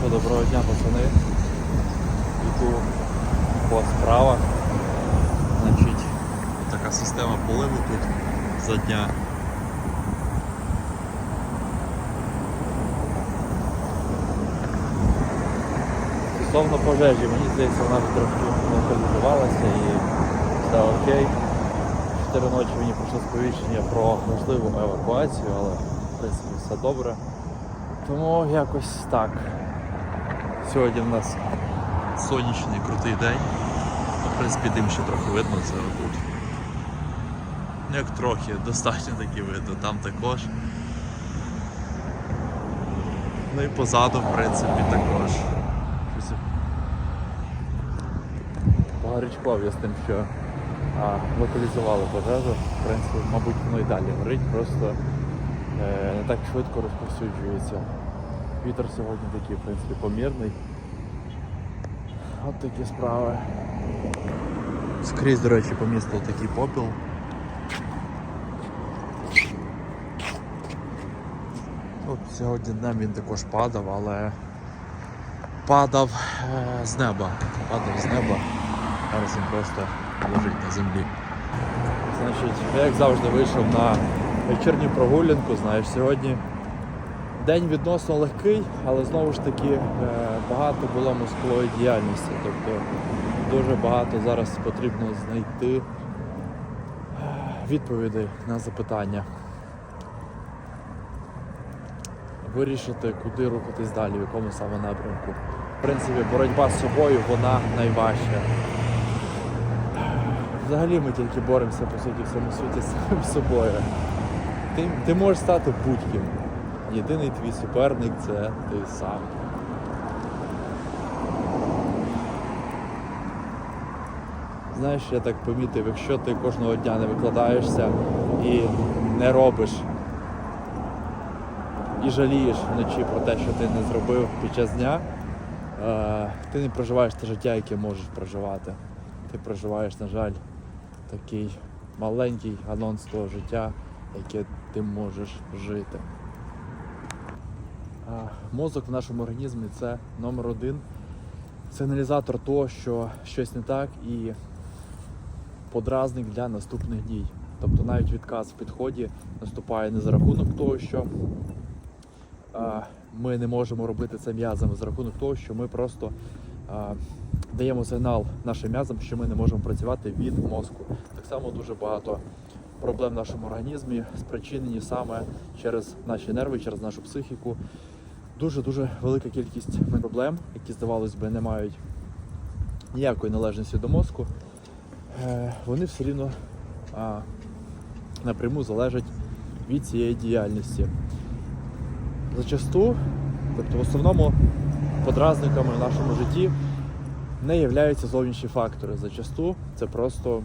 ранку, доброго дня, пацани. Іду по справах. Значить, така система поливу тут за дня. Стосовно пожежі, мені здається, вона вже трохи локалізувалася і все окей. Чотири ночі мені прийшло сповіщення про можливу евакуацію, але в принципі все добре. Тому якось так. Сьогодні в нас сонячний крутий день. Ну, В принципі, дим ще трохи видно, це тут. Як трохи, достатньо таки видно, там також. Ну і позаду, в принципі, також. Щось я з тим, що а, локалізували пожежу. В принципі, мабуть, воно і далі горить, просто е, не так швидко розповсюджується. Вітер сьогодні такий, в принципі, помірний. От такі справи. Скрізь, до речі, по місту такий попіл. От сьогодні днем він також падав, але падав е, з неба. Падав з неба. Зараз він просто лежить на землі. Значить, я як завжди вийшов на вечірню прогулянку. Знаєш, сьогодні день відносно легкий, але знову ж таки е, багато було мозкової діяльності. Тобто дуже багато зараз потрібно знайти е, відповідей на запитання. Вирішити, куди рухатись далі, в якому саме напрямку. В принципі, боротьба з собою вона найважча. Взагалі ми тільки боремося по суті в цьому світі з самим собою. Ти, ти можеш стати будь-ким. Єдиний твій суперник це ти сам. Знаєш, я так помітив, якщо ти кожного дня не викладаєшся і не робиш, і жалієш вночі про те, що ти не зробив під час дня, е, ти не проживаєш те життя, яке можеш проживати. Ти проживаєш, на жаль, такий маленький анонс того життя, яке ти можеш жити. Мозок в нашому організмі це номер один сигналізатор того, що щось не так, і подразник для наступних дій. Тобто навіть відказ в підході наступає не за рахунок того, що а, ми не можемо робити це м'язами, за рахунок того, що ми просто а, даємо сигнал нашим м'язам, що ми не можемо працювати від мозку. Так само дуже багато проблем в нашому організмі спричинені саме через наші нерви, через нашу психіку. Дуже-дуже велика кількість проблем, які, здавалось би, не мають ніякої належності до мозку, е, вони все рівно напряму залежать від цієї діяльності. Зачасту, тобто в основному подразниками в нашому житті не являються зовнішні фактори. Зачасту це просто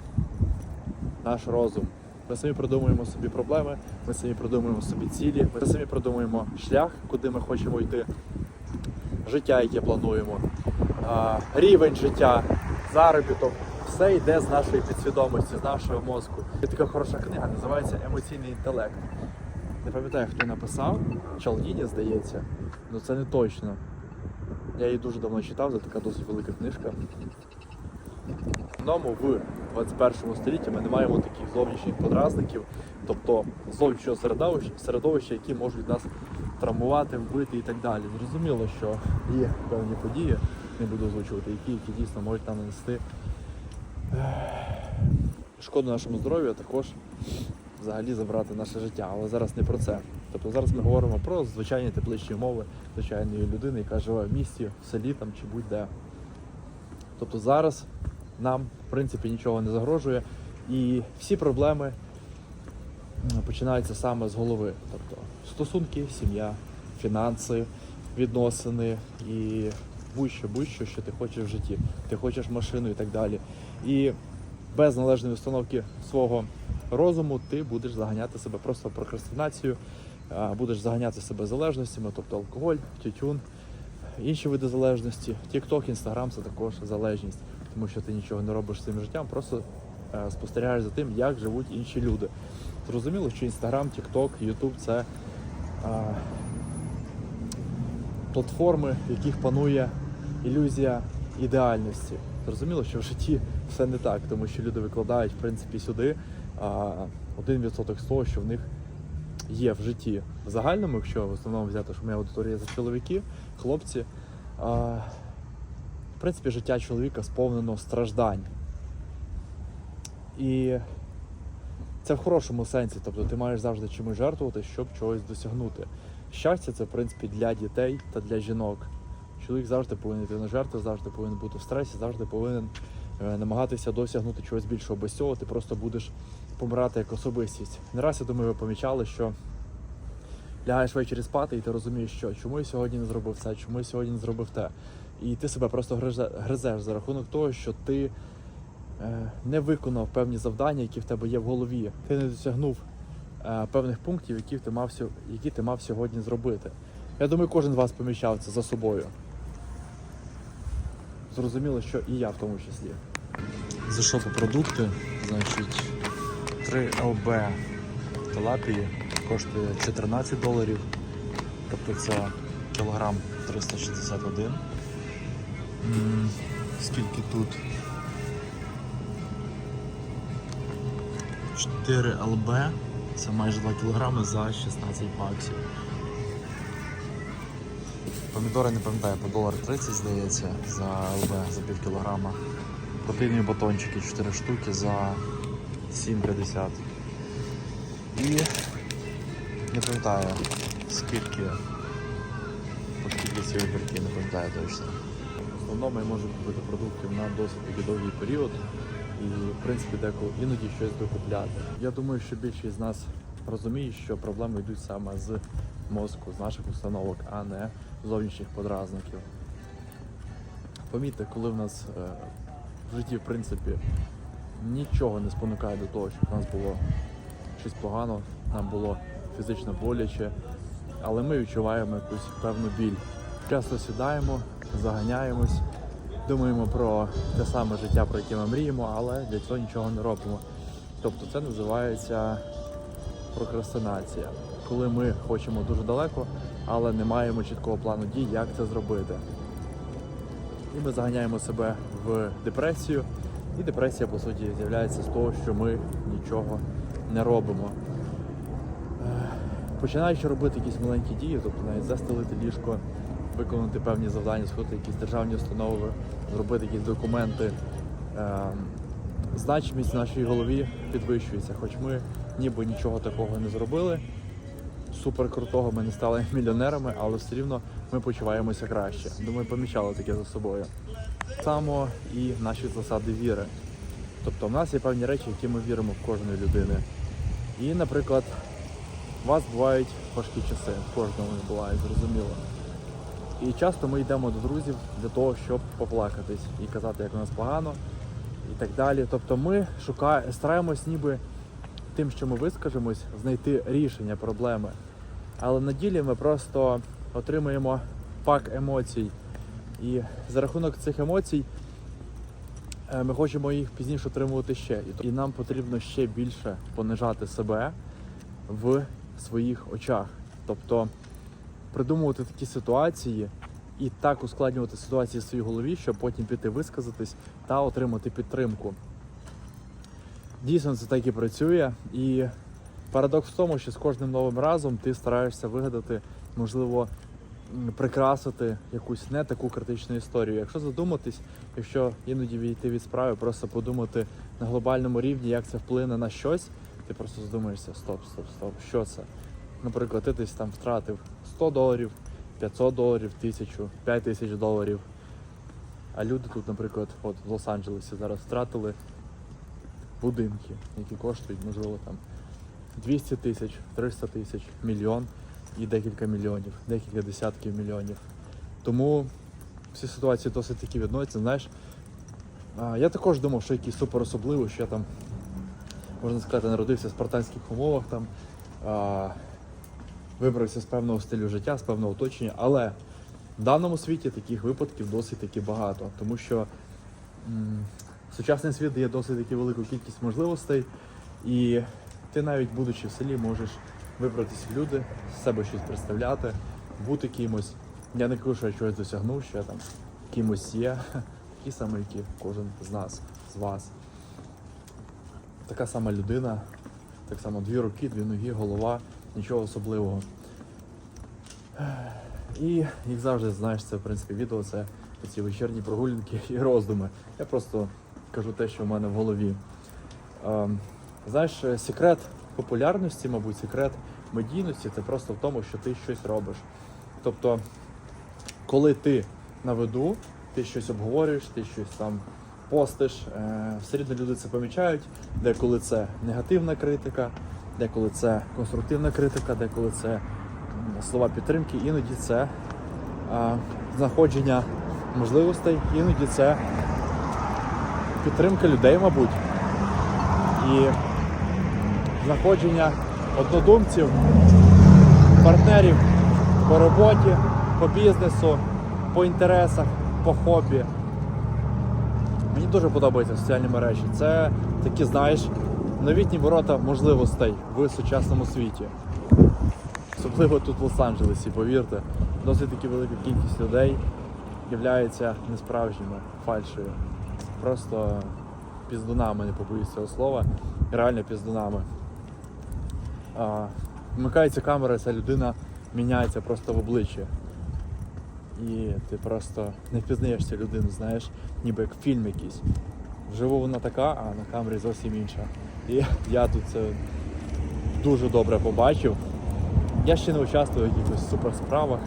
наш розум. Ми самі придумуємо собі проблеми, ми самі придумуємо собі цілі, ми самі придумуємо шлях, куди ми хочемо йти, життя, яке плануємо, рівень життя, заробіток. Все йде з нашої підсвідомості, з нашого мозку. Є така хороша книга, називається Емоційний інтелект. Не пам'ятаю, хто написав, Чалдіні, здається, але це не точно. Я її дуже давно читав, це така досить велика книжка. Одному в 21 столітті ми не маємо таких зовнішніх подразників, тобто зовнішнього середовища, середовища, які можуть нас травмувати, вбити і так далі. Зрозуміло, що є певні події, не буду озвучувати, які, які дійсно можуть нам нанести шкоду нашому здоров'ю, а також взагалі забрати наше життя. Але зараз не про це. Тобто зараз ми говоримо про звичайні тепличні умови звичайної людини, яка живе в місті, в селі там чи будь-де. Тобто зараз нам, в принципі, нічого не загрожує. І всі проблеми починаються саме з голови. Тобто стосунки, сім'я, фінанси, відносини і будь-що, будь-що, що ти хочеш в житті. Ти хочеш машину і так далі. І без належної установки свого розуму ти будеш заганяти себе просто в прокрастинацію, будеш заганяти себе залежностями, тобто алкоголь, тютюн, інші види залежності. TikTok, Instagram це також залежність, тому що ти нічого не робиш своїм життям, просто е, спостерігаєш за тим, як живуть інші люди. Зрозуміло, що Instagram, TikTok, YouTube це е, платформи, в яких панує ілюзія ідеальності. Зрозуміло, що в житті все не так, тому що люди викладають в принципі сюди а, 1% з того, що в них є в житті. В загальному, якщо в основному взяти, що моя аудиторія це чоловіки, хлопці, а, в принципі, життя чоловіка сповнено страждань. І це в хорошому сенсі, тобто ти маєш завжди чимось жертвувати, щоб чогось досягнути. Щастя це в принципі для дітей та для жінок. Чоловік завжди повинен йти на жертви, завжди повинен бути в стресі, завжди повинен е, намагатися досягнути чогось більшого. Без цього ти просто будеш помирати як особистість. Не раз я думаю, ви помічали, що лягаєш ввечері спати, і ти розумієш, що чому я сьогодні не зробив це, чому я сьогодні не зробив те. І ти себе просто гризеш за рахунок того, що ти е, не виконав певні завдання, які в тебе є в голові. Ти не досягнув е, певних пунктів, які ти мав які ти мав сьогодні зробити. Я думаю, кожен з вас помічав це за собою. Зрозуміло, що і я в тому числі. Зайшов по продукти, значить 3 ЛБ талапії коштує 14 доларів. Тобто це кілограм 361. Скільки тут? 4 ЛБ, це майже 2 кілограми за 16 баксів. Помідори не пам'ятаю, по долар 30 здається за ЛБ за пів кілограма. Протеїнові батончики 4 штуки за 7,50. І не пам'ятаю скільки по скільки ці огірки, не пам'ятаю точно. В основному я можу купити продуктів на досить таки довгий період і в принципі деколи іноді щось докупляти. Я думаю, що більшість з нас розуміє, що проблеми йдуть саме з мозку, з наших установок, а не зовнішніх подразників. Помітьте, коли в нас е, в житті, в принципі, нічого не спонукає до того, щоб в нас було щось погано, нам було фізично боляче, але ми відчуваємо якусь певну біль. Часто сідаємо, заганяємось, думаємо про те саме життя, про яке ми мріємо, але для цього нічого не робимо. Тобто це називається прокрастинація, коли ми хочемо дуже далеко, але не маємо чіткого плану дій, як це зробити. І ми заганяємо себе в депресію, і депресія, по суті, з'являється з того, що ми нічого не робимо. Е, Починаючи робити якісь маленькі дії, тобто навіть застелити ліжко, виконати певні завдання, сходити якісь державні установи, зробити якісь документи. е, Значимість в нашій голові підвищується, хоч ми ніби нічого такого не зробили. Супер крутого ми не стали мільйонерами, але все рівно ми почуваємося краще. Думаю, помічали таке за собою. Само і наші засади віри. Тобто в нас є певні речі, які ми віримо в кожної людини. І, наприклад, у вас бувають важкі часи, в кожному бувають, зрозуміло. І часто ми йдемо до друзів для того, щоб поплакатись і казати, як у нас погано, і так далі. Тобто ми шукаємо, стараємось ніби тим, що ми вискажемось, знайти рішення проблеми. Але на ділі ми просто отримуємо пак емоцій. І за рахунок цих емоцій е, ми хочемо їх пізніше отримувати ще. І нам потрібно ще більше понижати себе в своїх очах. Тобто придумувати такі ситуації і так ускладнювати ситуації в своїй голові, щоб потім піти висказатись та отримати підтримку. Дійсно, це так і працює. І парадокс в тому, що з кожним новим разом ти стараєшся вигадати, можливо, прикрасити якусь не таку критичну історію. Якщо задуматись, якщо іноді відійти від справи, просто подумати на глобальному рівні, як це вплине на щось, ти просто задумаєшся, стоп, стоп, стоп, що це? Наприклад, ти десь там втратив 100 доларів, 500 доларів, 1000, 5000 доларів. А люди тут, наприклад, от в Лос-Анджелесі зараз втратили будинки, які коштують, можливо, там 200 тисяч, 300 тисяч, мільйон і декілька мільйонів, декілька десятків мільйонів. Тому всі ситуації досить такі відносяться. Знаєш, я також думав, що якийсь супер особливий, що я там, можна сказати, народився в спартанських умовах, там, вибрався з певного стилю життя, з певного оточення, але в даному світі таких випадків досить таки багато, тому що м, сучасний світ дає досить таки велику кількість можливостей, і ти навіть будучи в селі, можеш вибратися в люди, з себе щось представляти, бути кимось Я не кажу, що я чогось досягнув, що я там кимось є. Такі саме, які кожен з нас, з вас. Така сама людина, так само дві руки, дві ноги, голова, нічого особливого. І як завжди, знаєш, це в принципі відео, це ці вечірні прогулянки і роздуми. Я просто кажу те, що в мене в голові. Знаєш, секрет популярності, мабуть, секрет медійності це просто в тому, що ти щось робиш. Тобто, коли ти на виду, ти щось обговорюєш, ти щось там постиш, е, все рівно люди це помічають, деколи це негативна критика, деколи це конструктивна критика, деколи це слова підтримки, іноді це е, знаходження можливостей, іноді це підтримка людей, мабуть. І знаходження однодумців, партнерів по роботі, по бізнесу, по інтересах, по хобі. Мені дуже подобаються соціальні мережі. Це такі, знаєш, новітні ворота можливостей в сучасному світі. Особливо тут в Лос-Анджелесі, повірте, досить таки велика кількість людей являється несправжніми, фальшою. Просто піздунами, не побоюсь цього слова, реально піздунами. Вмикається камера, ця людина міняється просто в обличчі. І ти просто не впізнаєш цю людину, знаєш, ніби як фільм якийсь. Вживу вона така, а на камері зовсім інша. І я тут це дуже добре побачив. Я ще не участвую в якихось суперсправах,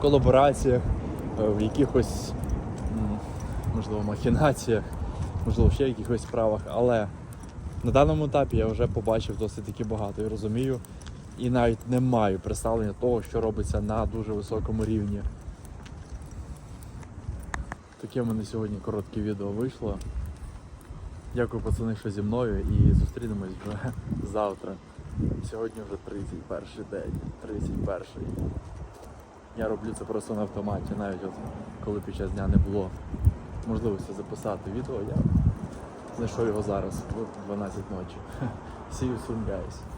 колабораціях, е, в якихось, можливо, махінаціях, можливо, ще якихось справах, але на даному етапі я вже побачив досить таки багато і розумію, і навіть не маю представлення того, що робиться на дуже високому рівні. Таке в мене сьогодні коротке відео вийшло. Дякую, пацани, що зі мною і зустрінемось вже завтра. Сьогодні вже 31 день. 31. Я роблю це просто на автоматі, навіть от коли під час дня не було можливості записати відео, я знайшов його зараз в 12 ночі. See you.